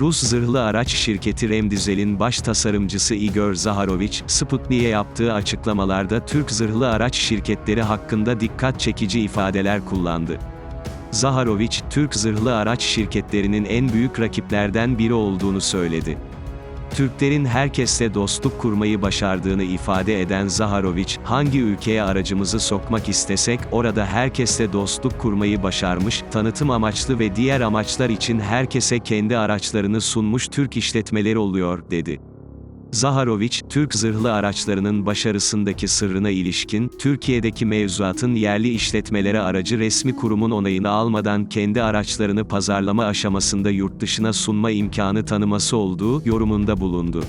Rus zırhlı araç şirketi Remdizel'in baş tasarımcısı Igor Zaharoviç, Sputnik'e yaptığı açıklamalarda Türk zırhlı araç şirketleri hakkında dikkat çekici ifadeler kullandı. Zaharoviç, Türk zırhlı araç şirketlerinin en büyük rakiplerden biri olduğunu söyledi. Türklerin herkesle dostluk kurmayı başardığını ifade eden Zaharoviç, hangi ülkeye aracımızı sokmak istesek, orada herkesle dostluk kurmayı başarmış, tanıtım amaçlı ve diğer amaçlar için herkese kendi araçlarını sunmuş Türk işletmeleri oluyor, dedi. Zaharoviç, Türk zırhlı araçlarının başarısındaki sırrına ilişkin, Türkiye'deki mevzuatın yerli işletmelere aracı resmi kurumun onayını almadan kendi araçlarını pazarlama aşamasında yurt dışına sunma imkanı tanıması olduğu yorumunda bulundu.